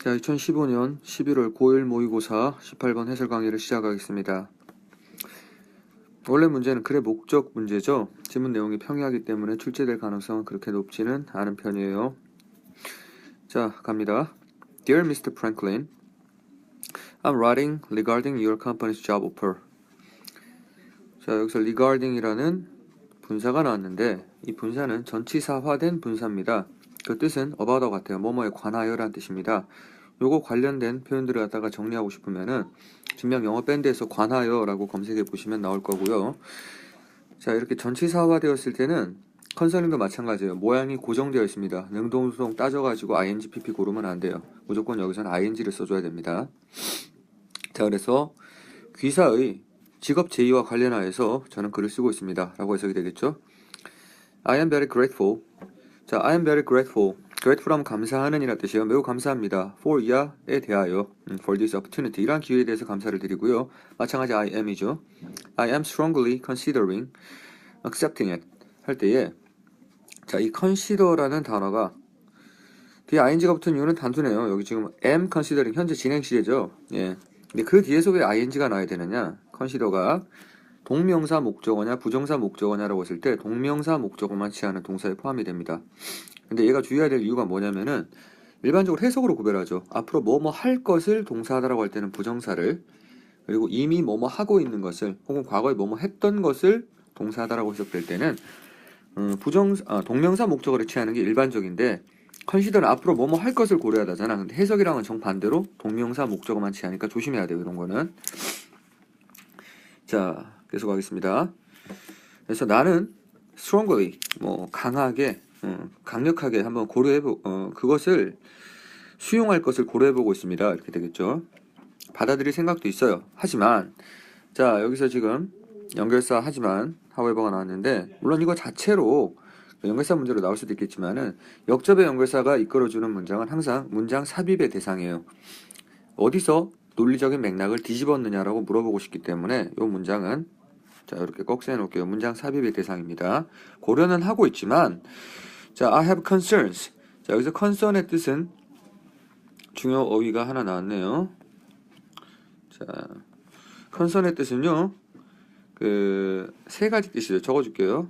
자, 2015년 11월 고1 모의고사 18번 해설 강의를 시작하겠습니다. 원래 문제는 글의 목적 문제죠. 지문 내용이 평이하기 때문에 출제될 가능성은 그렇게 높지는 않은 편이에요. 자, 갑니다. Dear Mr. Franklin, I'm writing regarding your company's job offer. 자, 여기서 regarding이라는 분사가 나왔는데 이 분사는 전치사화된 분사입니다. 그 뜻은 about와 같아요. 뭐뭐에 관하여라는 뜻입니다. 요거 관련된 표현들을 갖다가 정리하고 싶으면은 증명 영어 밴드에서 관하여라고 검색해 보시면 나올 거고요. 자, 이렇게 전치사화 되었을 때는 컨설링도 마찬가지예요. 모양이 고정되어 있습니다. 능동수동 따져가지고 ing, pp 고르면 안 돼요. 무조건 여기서는 ing를 써줘야 됩니다. 자, 그래서 귀사의 직업 제의와 관련하여서 저는 글을 쓰고 있습니다. 라고 해석이 되겠죠. I am very grateful. 자, I am very grateful. grateful 하면 감사하는 이라 뜻이에요. 매우 감사합니다. for 야에 대하여 음, for this opportunity 이러한 기회에 대해서 감사를 드리고요. 마찬가지 I am이죠. I am strongly considering accepting it 할 때에 자, 이 consider라는 단어가 뒤에 ing가 붙은 이유는 단순해요. 여기 지금 am considering 현재 진행 시제죠. 예. 근데 그 뒤에서 왜 ing가 나와야 되느냐? consider가 동명사 목적어냐 부정사 목적어냐라고 했을 때 동명사 목적어만 취하는 동사에 포함이 됩니다. 근데 얘가 주의해야 될 이유가 뭐냐면은 일반적으로 해석으로 구별하죠. 앞으로 뭐뭐 할 것을 동사하다라고 할 때는 부정사를 그리고 이미 뭐뭐 하고 있는 것을 혹은 과거에 뭐뭐 했던 것을 동사하다라고 해석될 때는 음, 부정 아, 동명사 목적어를 취하는 게 일반적인데 컨시더는 앞으로 뭐뭐 할 것을 고려하다잖아. 근데 해석이랑은 정반대로 동명사 목적어만 취하니까 조심해야 돼요. 이런 거는. 자, 계속 하겠습니다. 그래서 나는 strongly 뭐 강하게 어, 강력하게 한번 고려해보 어, 그것을 수용할 것을 고려해보고 있습니다. 이렇게 되겠죠. 받아들일 생각도 있어요. 하지만 자 여기서 지금 연결사 하지만 하웨버가 나왔는데 물론 이거 자체로 연결사 문제로 나올 수도 있겠지만은 역접의 연결사가 이끌어주는 문장은 항상 문장 삽입의 대상이에요. 어디서 논리적인 맥락을 뒤집었느냐라고 물어보고 싶기 때문에 이 문장은 자 이렇게 꼭 세놓을게요. 문장 삽입의 대상입니다. 고려는 하고 있지만 자 I have concerns. 자 여기서 concern의 뜻은 중요 어휘가 하나 나왔네요. 자 concern의 뜻은요 그 세 가지 뜻이죠. 적어줄게요.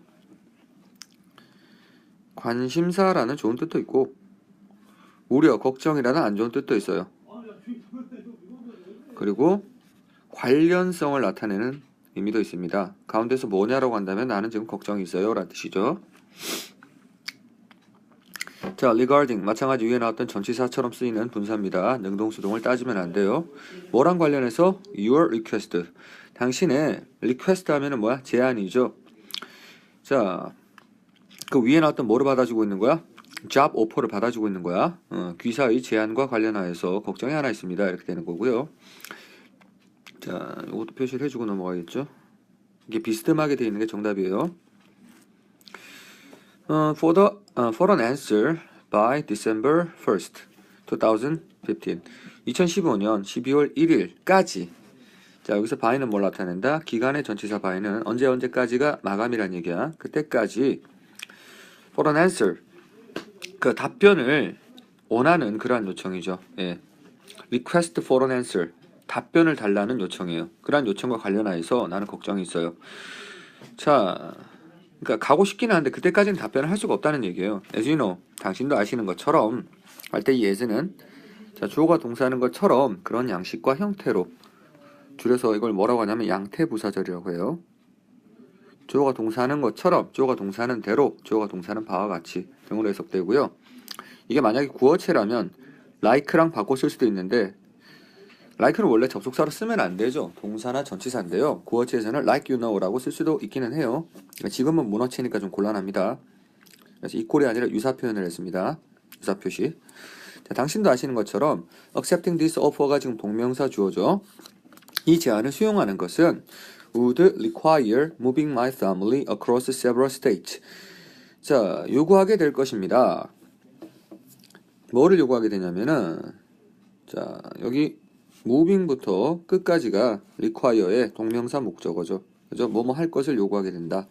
관심사라는 좋은 뜻도 있고 우려, 걱정이라는 안 좋은 뜻도 있어요. 그리고 관련성을 나타내는 의미도 있습니다. 가운데서 뭐냐라고 한다면 나는 지금 걱정이 있어요. 라는 뜻이죠. 자, regarding 마찬가지 위에 나왔던 전치사처럼 쓰이는 분사입니다. 능동수동을 따지면 안 돼요. 뭐랑 관련해서 your request 당신의 request 하면은 뭐야? 제안이죠. 자, 그 위에 나왔던 뭐를 받아주고 있는 거야? job offer를 받아주고 있는 거야. 어, 귀사의 제안과 관련하여서 걱정이 하나 있습니다. 이렇게 되는 거고요. 자, 이것도 표시를 해주고 넘어가겠죠. 이게 비스듬하게 되어 있는 게 정답이에요. 어, for the 어, for an answer by December 1st, 2015. 2015년 12월 1일까지. 자, 여기서 by는 뭘 나타낸다? 기간의 전치사 by는 언제 언제까지가 마감이란 얘기야. 그때까지 for an answer 그 답변을 원하는 그러한 요청이죠. 예. request for an answer 답변을 달라는 요청이에요. 그러한 요청과 관련하여서 나는 걱정이 있어요. 자, 그러니까 가고 싶기는 한데 그때까지는 답변을 할 수가 없다는 얘기예요. As you know, 당신도 아시는 것처럼 할 때 이 as는 자 주어가 동사하는 것처럼 그런 양식과 형태로 줄여서 이걸 뭐라고 하냐면 양태 부사절이라고 해요. 주어가 동사하는 것처럼 주어가 동사하는 대로 주어가 동사하는 바와 같이 등으로 해석되고요. 이게 만약에 구어체라면 like랑 바꿔 쓸 수도 있는데 like는 원래 접속사로 쓰면 안 되죠. 동사나 전치사인데요. 구어체에서는 like you know라고 쓸 수도 있기는 해요. 그러니까 지금은 문어체니까 좀 곤란합니다. 그래서 이꼴이 아니라 유사 표현을 했습니다. 유사 표시. 자, 당신도 아시는 것처럼 accepting this offer가 지금 동명사 주어죠. 이 제안을 수용하는 것은 would require moving my family across several states. 자, 요구하게 될 것입니다. 뭐를 요구하게 되냐면은 자, 여기 moving부터 끝까지가 require의 동명사 목적어죠. 그죠? 뭐뭐 할 것을 요구하게 된다.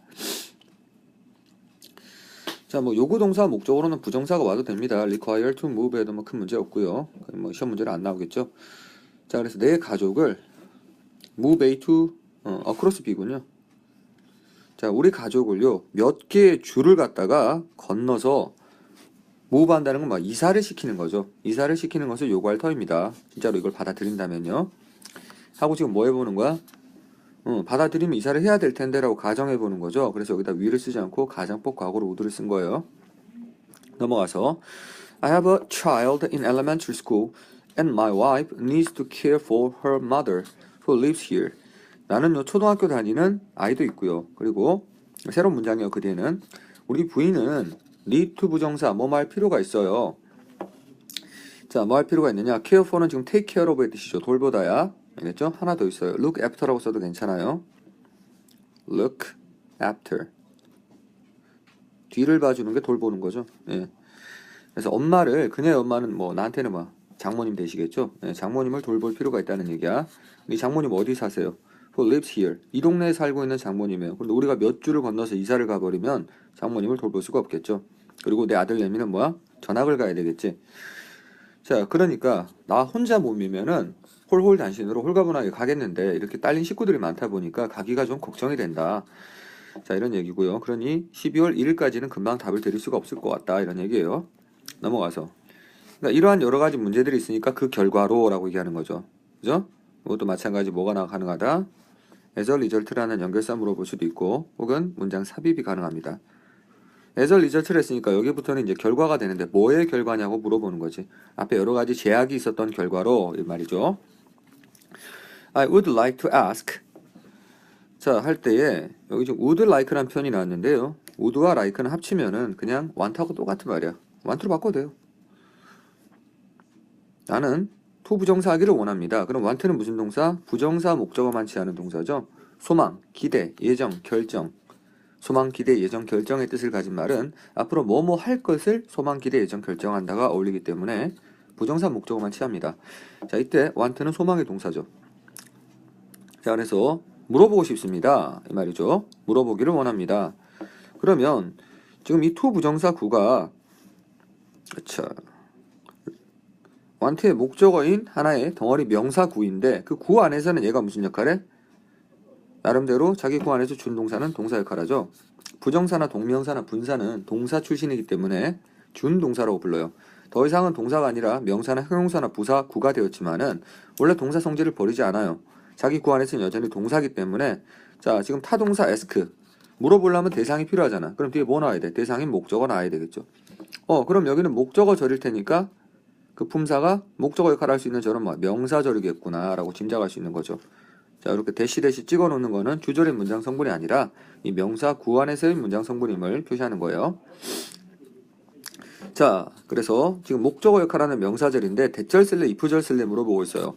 자, 뭐 요구 동사 목적으로는 부정사가 와도 됩니다. require to move에도 뭐 큰 문제 없고요. 뭐 시험 문제는 안 나오겠죠. 자, 그래서 내 가족을 move A to 어, across B군요. 자, 우리 가족을요 몇 개의 줄을 갖다가 건너서 move 한다는 건막 이사를 시키는 거죠. 이사를 시키는 것을 요구할 터입니다. 진짜로 이걸 받아들인다면요. 하고 지금 뭐 해보는 거야? 어, 받아들이면 이사를 해야 될 텐데라고 가정해 보는 거죠. 그래서 여기다 위를 쓰지 않고 가정법 과거로 우드를 쓴 거예요. 넘어가서 I have a child in elementary school and my wife needs to care for her mother who lives here. 나는요 초등학교 다니는 아이도 있고요. 그리고 새로운 문장이요. 그 뒤에는 우리 부인은 need to 부정사 뭐 말 필요가 있어요. 자, 뭐 할 필요가 있느냐? care for는 지금 take care of의 뜻이죠. 돌보다야. 알겠죠? 하나 더 있어요. look after라고 써도 괜찮아요. look after. 뒤를 봐주는 게 돌보는 거죠. 예. 그래서 엄마를 그녀의 엄마는 뭐 나한테는 뭐 장모님 되시겠죠. 예, 장모님을 돌볼 필요가 있다는 얘기야. 이 장모님 어디 사세요? Who lives here? 이 동네에 살고 있는 장모님이에요. 그런데 우리가 몇 줄을 건너서 이사를 가버리면 장모님을 돌볼 수가 없겠죠. 그리고 내 아들 내미는 뭐야? 전학을 가야 되겠지. 자, 그러니까 나 혼자 몸이면은 홀홀 단신으로 홀가분하게 가겠는데 이렇게 딸린 식구들이 많다 보니까 가기가 좀 걱정이 된다. 자, 이런 얘기고요. 그러니 12월 1일까지는 금방 답을 드릴 수가 없을 것 같다. 이런 얘기예요. 넘어가서. 그러니까 이러한 여러 가지 문제들이 있으니까 그 결과로라고 얘기하는 거죠. 그죠? 이것도 마찬가지 뭐가 나 가능하다. a result라는 연결사 물어볼 수도 있고 혹은 문장 삽입이 가능합니다. A result를 했으니까 여기부터는 이제 결과가 되는데 뭐의 결과냐고 물어보는 거지. 앞에 여러 가지 제약이 있었던 결과로 이 말이죠. I would like to ask. 자, 할 때에 여기 지금 would like라는 표현이 나왔는데요. would와 like는 합치면은 그냥 want하고 똑같은 말이야. want로 바꿔도 돼요. 나는 to 부정사하기를 원합니다. 그럼 want는 무슨 동사? 부정사 목적어만 취하는 동사죠. 소망, 기대, 예정, 결정. 소망, 기대, 예정, 결정의 뜻을 가진 말은 앞으로 뭐뭐 할 것을 소망, 기대, 예정, 결정한다가 어울리기 때문에 부정사 목적어만 취합니다. 자, 이때 want는 소망의 동사죠. 자, 그래서 물어보고 싶습니다. 이 말이죠. 물어보기를 원합니다. 그러면 지금 이 to 부정사 구가 자, 완트의 목적어인 하나의 덩어리 명사 구인데 그 구 안에서는 얘가 무슨 역할에? 나름대로 자기 구 안에서 준 동사는 동사 역할 하죠. 부정사나 동명사나 분사는 동사 출신이기 때문에 준 동사라고 불러요. 더 이상은 동사가 아니라 명사나 형용사나 부사 구가 되었지만은 원래 동사 성질을 버리지 않아요. 자기 구 안에서는 여전히 동사기 때문에 자 지금 타동사 ask 물어보려면 대상이 필요하잖아. 그럼 뒤에 뭐 나와야 돼? 대상인 목적어 나와야 되겠죠. 어 그럼 여기는 목적어 절일 테니까 그 품사가 목적어 역할을 할 수 있는 뭐 명사절이겠구나라고 짐작할 수 있는 거죠. 자 이렇게 대시 대시 찍어 놓는 거는 주절의 문장 성분이 아니라 이 명사 구 안에서의 문장 성분임을 표시하는 거예요. 자 그래서 지금 목적어 역할하는 명사절인데 대절 쓸래 이프절 쓸래 물어보고 있어요.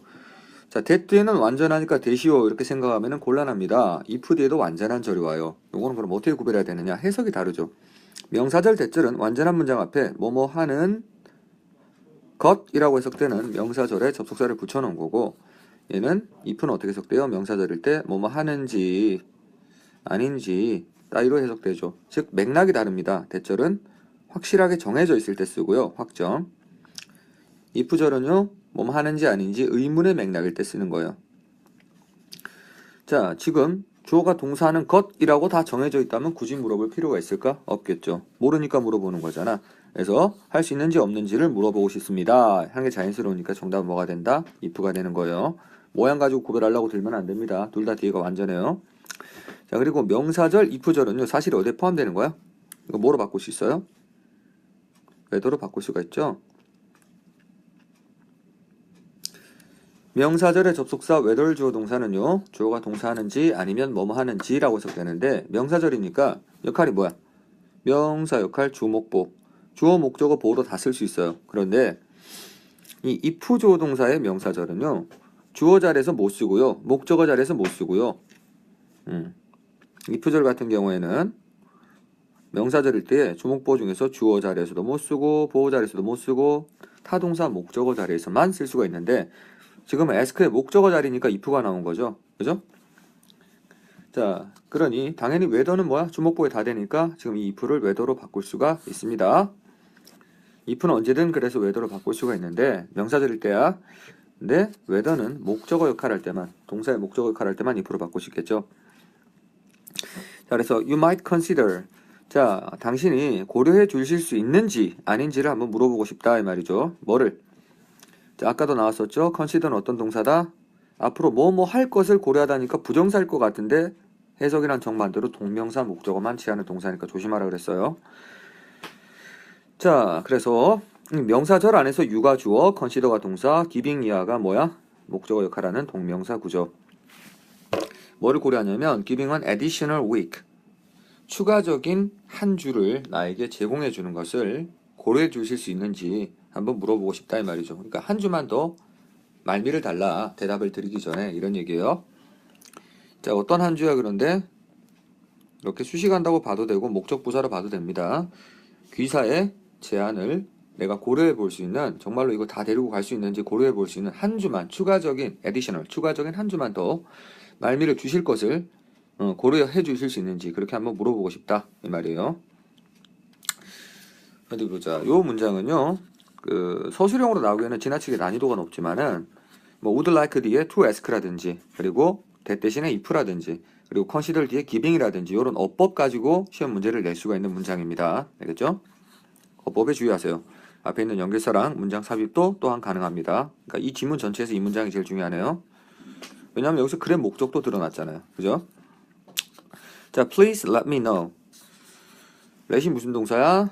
자, 대 뒤에는 완전하니까 대시오 이렇게 생각하면 곤란합니다. if 뒤에도 완전한 절이 와요. 요거는 그럼 어떻게 구별해야 되느냐? 해석이 다르죠. 명사절 대절은 완전한 문장 앞에 뭐뭐 하는 것이라고 해석되는 명사절에 접속사를 붙여놓은 거고 얘는 if는 어떻게 해석돼요? 명사절일 때 뭐뭐 하는지 아닌지 따위로 해석되죠. 즉 맥락이 다릅니다. 대절은 확실하게 정해져 있을 때 쓰고요. 확정. if절은요. 뭐뭐 하는지 아닌지 의문의 맥락일 때 쓰는 거예요. 자, 지금 주어가 동사하는 것이라고 다 정해져 있다면 굳이 물어볼 필요가 있을까? 없겠죠. 모르니까 물어보는 거잖아. 그래서 할 수 있는지 없는지를 물어보고 싶습니다. 하는 게 자연스러우니까 정답은 뭐가 된다? if가 되는 거예요. 모양 가지고 구별하려고 들면 안 됩니다. 둘 다 뒤에가 완전해요. 자, 그리고 명사절, if절은요. 사실 어디에 포함되는 거야? 이거 뭐로 바꿀 수 있어요? 외도로 바꿀 수가 있죠. 명사절의 접속사 whether 주어 동사는요. 주어가 동사하는지 아니면 뭐뭐 하는지라고 해석되는데 명사절이니까 역할이 뭐야? 명사 역할 주목보. 주어 목적어 보호로 다 쓸 수 있어요. 그런데 이 if 주어 동사의 명사절은요. 주어 자리에서 못 쓰고요. 목적어 자리에서 못 쓰고요. 음. if절 같은 경우에는 명사절일 때 주목보호 중에서 주어 자리에서도 못 쓰고 보호 자리에서도 못 쓰고 타동사 목적어 자리에서만 쓸 수가 있는데 지금은 ask의 목적어 자리니까 if가 나온 거죠. 그죠? 자, 그러니 당연히 웨더는 뭐야? 주목보에 다 되니까 지금 이 if를 웨더로 바꿀 수가 있습니다. if는 언제든 그래서 웨더로 바꿀 수가 있는데 명사절일 때야. 근데 웨더는 목적어 역할을 할 때만 동사의 목적어 역할을 할 때만 if로 있겠죠. 자, 그래서 you might consider 자, 당신이 고려해 주실 수 있는지 아닌지를 한번 물어보고 싶다 이 말이죠. 뭐를? 자, 아까도 나왔었죠. consider는 어떤 동사다? 앞으로 뭐 뭐 할 것을 고려하다니까 부정사일 것 같은데 해석이란 정반대로 동명사 목적어만 취하는 동사니까 조심하라 그랬어요. 자, 그래서 음, 명사절 안에서 유가 주어, consider가 동사, giving 이하가 뭐야? 목적어 역할하는 동명사 구조. 뭐를 고려하냐면 giving은 additional week 추가적인 한 주를 나에게 제공해 주는 것을 고려해 주실 수 있는지 한번 물어보고 싶다 이 말이죠. 그러니까 한 주만 더 말미를 달라 대답을 드리기 전에 이런 얘기예요. 자, 어떤 한 주야 그런데 이렇게 수식한다고 봐도 되고 목적 부사로 봐도 됩니다. 귀사의 제안을 내가 고려해 볼 수 있는 정말로 이거 다 데리고 갈 수 있는지 고려해 볼 수 있는 한 주만 추가적인 에디셔널 추가적인 한 주만 더 말미를 주실 것을 어, 고려해 주실 수 있는지 그렇게 한번 물어보고 싶다 이 말이에요. 어디 보자. 요 문장은요. 그 서술형으로 나오기에는 지나치게 난이도가 높지만은 뭐 would like 뒤에 to ask라든지 그리고 that 대신에 if라든지 그리고 consider 뒤에 giving이라든지 이런 어법 가지고 시험 문제를 낼 수가 있는 문장입니다. 알겠죠? 어법에 주의하세요. 앞에 있는 연결사랑 문장 삽입도 또한 가능합니다. 그러니까 이 지문 전체에서 이 문장이 제일 중요하네요. 왜냐하면 여기서 글의 목적도 드러났잖아요. 그죠? 자, please let me know. let이 무슨 동사야?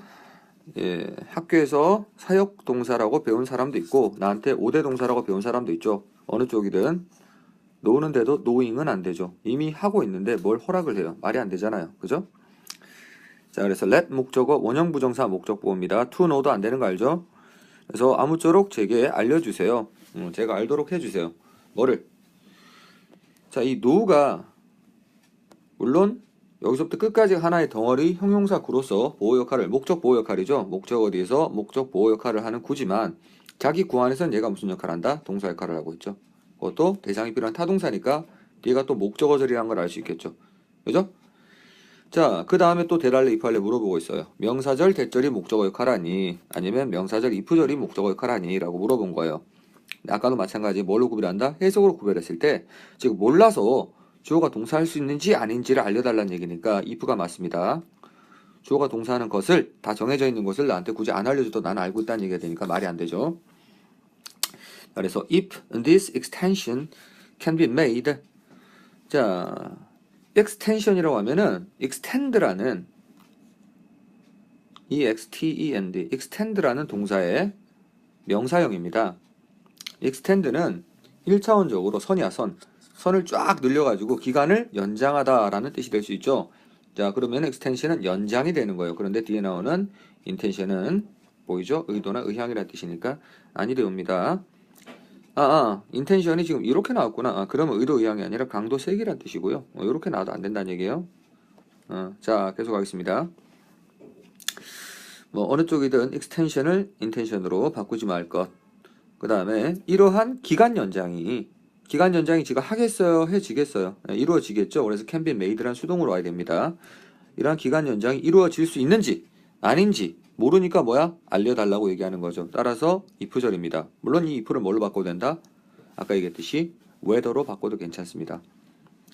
예, 학교에서 사역 동사라고 배운 사람도 있고 나한테 오대 동사라고 배운 사람도 있죠. 어느 쪽이든 노는데도 노잉은 안 되죠. 이미 하고 있는데 뭘 허락을 해요. 말이 안 되잖아요. 그죠? 자, 그래서 let 목적어 원형 부정사 목적 보호입니다. to know도 안 되는 거 알죠? 그래서 아무쪼록 제게 알려주세요. 음, 제가 알도록 해주세요. 뭐를? 자, 이 know가 물론 여기서부터 끝까지 하나의 덩어리 형용사 구로서 보호 역할을 목적 보호 역할이죠. 목적 어디에서 목적 보호 역할을 하는 구지만 자기 구 안에서는 얘가 무슨 역할을 한다? 동사 역할을 하고 있죠. 그것도 대상이 필요한 타동사니까 뒤가 또 목적어절이라는 걸 알 수 있겠죠. 그죠? 자, 그 다음에 또 대달래 이팔래 물어보고 있어요. 명사절 대절이 목적어 역할하니 아니면 명사절 이프절이 목적어 역할하니 라고 물어본 거예요. 아까도 마찬가지 뭘로 구별한다? 해석으로 구별했을 때 지금 몰라서 주어가 동사할 수 있는지 아닌지를 알려달라는 얘기니까 if가 맞습니다. 주어가 동사하는 것을 다 정해져 있는 것을 나한테 굳이 안 알려줘도 나는 알고 있다는 얘기가 되니까 말이 안 되죠. 그래서 if this extension can be made 자 extension이라고 하면은 extend라는 e x t e n d extend라는 동사의 명사형입니다. extend는 1차원적으로 선이야 선 선을 쫙 늘려가지고 기간을 연장하다라는 뜻이 될 수 있죠. 자, 그러면 extension은 연장이 되는 거예요. 그런데 뒤에 나오는 intention은 보이죠? 의도나 의향이라는 뜻이니까 아니 되옵니다. 아, 아, intention이 지금 이렇게 나왔구나. 아, 그러면 의도 의향이 아니라 강도 세기란 뜻이고요. 어, 이렇게 나와도 안 된다는 얘기예요. 어, 자, 계속 하겠습니다. 뭐 어느 쪽이든 extension을 intention으로 바꾸지 말 것. 그 다음에 이러한 기간 연장이 기간 연장이 지가 하겠어요? 해지겠어요? 네, 이루어지겠죠? 그래서 be made란 수동으로 와야 됩니다. 이러한 기간 연장이 이루어질 수 있는지 아닌지 모르니까 뭐야? 알려달라고 얘기하는 거죠. 따라서 if절입니다. 물론 이 if를 뭘로 바꿔도 된다? 아까 얘기했듯이 whether로 바꿔도 괜찮습니다.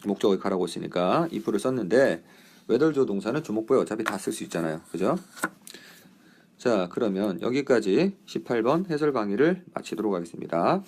목적을 가라고 했으니까 if를 썼는데 whether 동사는 주목부에 어차피 다 쓸 수 있잖아요. 그죠? 자, 그러면 여기까지 18번 해설 강의를 마치도록 하겠습니다.